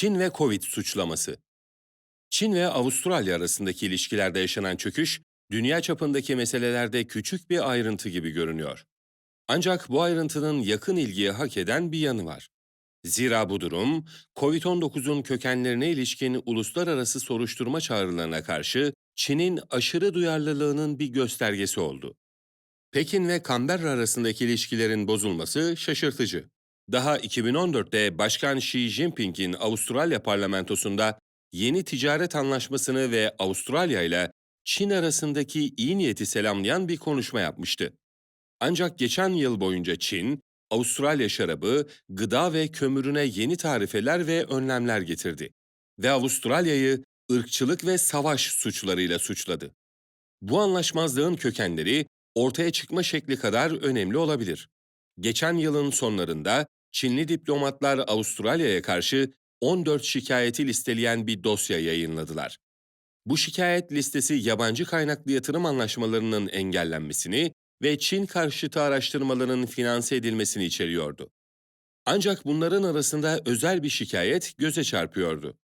Çin ve Covid suçlaması. Çin ve Avustralya arasındaki ilişkilerde yaşanan çöküş, dünya çapındaki meselelerde küçük bir ayrıntı gibi görünüyor. Ancak bu ayrıntının yakın ilgiye hak eden bir yanı var. Zira bu durum, COVID-19'un kökenlerine ilişkin uluslararası soruşturma çağrılarına karşı Çin'in aşırı duyarlılığının bir göstergesi oldu. Pekin ve Canberra arasındaki ilişkilerin bozulması şaşırtıcı. Daha 2014'te Başkan Xi Jinping'in Avustralya parlamentosunda yeni ticaret anlaşmasını ve Avustralya ile Çin arasındaki iyi niyeti selamlayan bir konuşma yapmıştı. Ancak geçen yıl boyunca Çin, Avustralya şarabı, gıda ve kömürüne yeni tarifeler ve önlemler getirdi ve Avustralya'yı ırkçılık ve savaş suçlarıyla suçladı. Bu anlaşmazlığın kökenleri ortaya çıkma şekli kadar önemli olabilir. Geçen yılın sonlarında Çinli diplomatlar Avustralya'ya karşı 14 şikayeti listeleyen bir dosya yayınladılar. Bu şikayet listesi yabancı kaynaklı yatırım anlaşmalarının engellenmesini ve Çin karşıtı araştırmaların finanse edilmesini içeriyordu. Ancak bunların arasında özel bir şikayet göze çarpıyordu.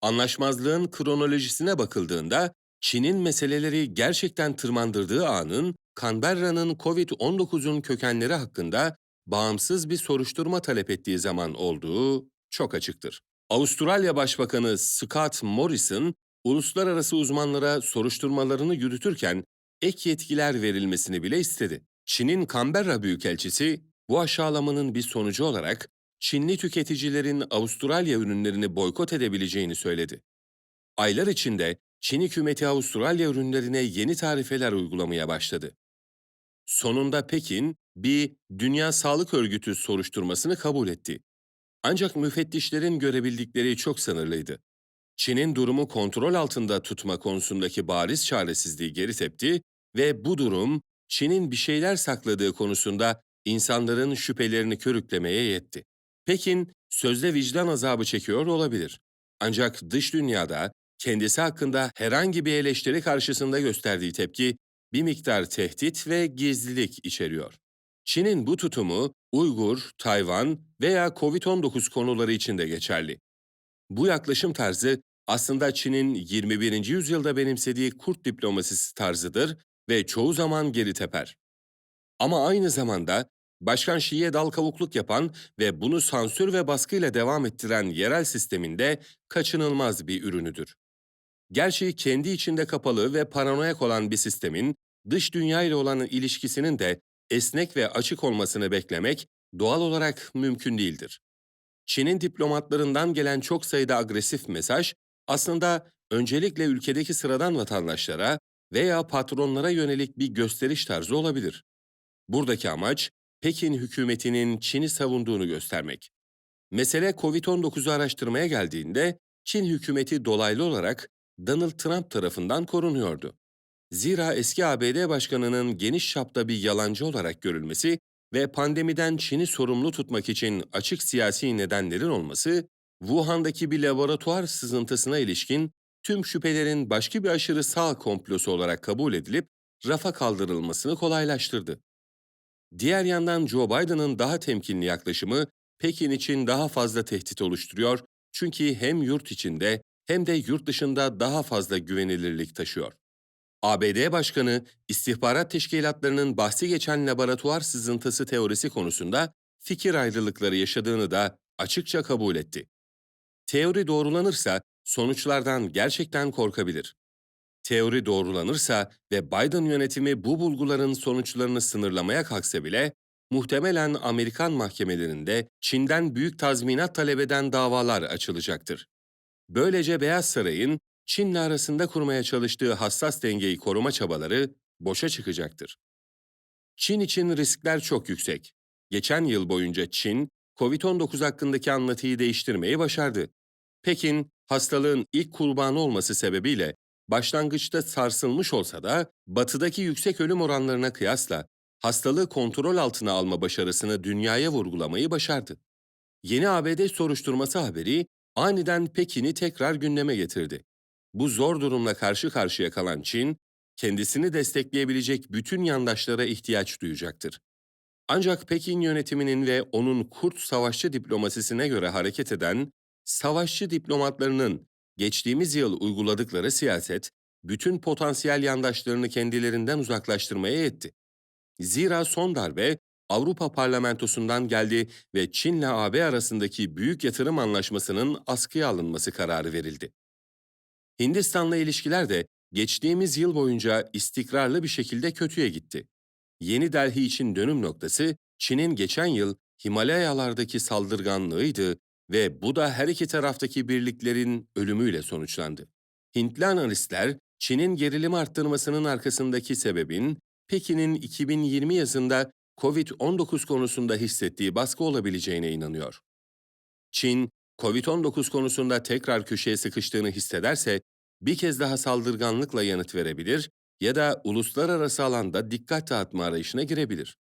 Anlaşmazlığın kronolojisine bakıldığında Çin'in meseleleri gerçekten tırmandırdığı anın Canberra'nın COVID-19'un kökenleri hakkında bağımsız bir soruşturma talep ettiği zaman olduğu çok açıktır. Avustralya Başbakanı Scott Morrison, uluslararası uzmanlara soruşturmalarını yürütürken ek yetkiler verilmesini bile istedi. Çin'in Canberra Büyükelçisi, bu aşağılamanın bir sonucu olarak Çinli tüketicilerin Avustralya ürünlerini boykot edebileceğini söyledi. Aylar içinde Çin hükümeti Avustralya ürünlerine yeni tarifeler uygulamaya başladı. Sonunda Pekin, bir Dünya Sağlık Örgütü soruşturmasını kabul etti. Ancak müfettişlerin görebildikleri çok sınırlıydı. Çin'in durumu kontrol altında tutma konusundaki bariz çaresizliği geri tepti ve bu durum Çin'in bir şeyler sakladığı konusunda insanların şüphelerini körüklemeye yetti. Pekin sözde vicdan azabı çekiyor olabilir. Ancak dış dünyada kendisi hakkında herhangi bir eleştiri karşısında gösterdiği tepki bir miktar tehdit ve gizlilik içeriyor. Çin'in bu tutumu Uygur, Tayvan veya COVID-19 konuları için de geçerli. Bu yaklaşım tarzı aslında Çin'in 21. yüzyılda benimsediği kurt diplomasisi tarzıdır ve çoğu zaman geri teper. Ama aynı zamanda Başkan Şii'ye dal kavukluk yapan ve bunu sansür ve baskıyla devam ettiren yerel sisteminde kaçınılmaz bir ürünüdür. Gerçi kendi içinde kapalı ve paranoyak olan bir sistemin dış dünya ile olan ilişkisinin de esnek ve açık olmasını beklemek doğal olarak mümkün değildir. Çin'in diplomatlarından gelen çok sayıda agresif mesaj aslında öncelikle ülkedeki sıradan vatandaşlara veya patronlara yönelik bir gösteriş tarzı olabilir. Buradaki amaç Pekin hükümetinin Çin'i savunduğunu göstermek. Mesele COVID-19'u araştırmaya geldiğinde Çin hükümeti dolaylı olarak Donald Trump tarafından korunuyordu. Zira eski ABD başkanının geniş çapta bir yalancı olarak görülmesi ve pandemiden Çin'i sorumlu tutmak için açık siyasi nedenlerin olması, Wuhan'daki bir laboratuvar sızıntısına ilişkin tüm şüphelerin başka bir aşırı sağ komplosu olarak kabul edilip rafa kaldırılmasını kolaylaştırdı. Diğer yandan Joe Biden'ın daha temkinli yaklaşımı Pekin için daha fazla tehdit oluşturuyor çünkü hem yurt içinde hem de yurt dışında daha fazla güvenilirlik taşıyor. ABD Başkanı, istihbarat teşkilatlarının bahsi geçen laboratuvar sızıntısı teorisi konusunda fikir ayrılıkları yaşadığını da açıkça kabul etti. Teori doğrulanırsa sonuçlardan gerçekten korkabilir. Teori doğrulanırsa ve Biden yönetimi bu bulguların sonuçlarını sınırlamaya kalksa bile, muhtemelen Amerikan mahkemelerinde Çin'den büyük tazminat talep eden davalar açılacaktır. Böylece Beyaz Saray'ın Çin'le arasında kurmaya çalıştığı hassas dengeyi koruma çabaları boşa çıkacaktır. Çin için riskler çok yüksek. Geçen yıl boyunca Çin, COVID-19 hakkındaki anlatıyı değiştirmeyi başardı. Pekin, hastalığın ilk kurbanı olması sebebiyle başlangıçta sarsılmış olsa da batıdaki yüksek ölüm oranlarına kıyasla hastalığı kontrol altına alma başarısını dünyaya vurgulamayı başardı. Yeni ABD soruşturması haberi aniden Pekin'i tekrar gündeme getirdi. Bu zor durumla karşı karşıya kalan Çin, kendisini destekleyebilecek bütün yandaşlara ihtiyaç duyacaktır. Ancak Pekin yönetiminin ve onun kurt savaşçı diplomasisine göre hareket eden Savaşçı diplomatlarının geçtiğimiz yıl uyguladıkları siyaset, bütün potansiyel yandaşlarını kendilerinden uzaklaştırmaya yetti. Zira son darbe Avrupa Parlamentosu'ndan geldi ve Çin'le AB arasındaki büyük yatırım anlaşmasının askıya alınması kararı verildi. Hindistan'la ilişkiler de geçtiğimiz yıl boyunca istikrarlı bir şekilde kötüye gitti. Yeni Delhi için dönüm noktası Çin'in geçen yıl Himalayalardaki saldırganlığıydı ve bu da her iki taraftaki birliklerin ölümüyle sonuçlandı. Hintli analistler Çin'in gerilim arttırmasının arkasındaki sebebin Pekin'in 2020 yazında COVID-19 konusunda hissettiği baskı olabileceğine inanıyor. Çin, COVID-19 konusunda tekrar köşeye sıkıştığını hissederse bir kez daha saldırganlıkla yanıt verebilir ya da uluslararası alanda dikkat dağıtma arayışına girebilir.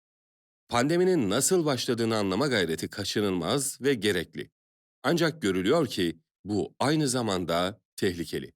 Pandeminin nasıl başladığını anlama gayreti kaçınılmaz ve gerekli. Ancak görülüyor ki bu aynı zamanda tehlikeli.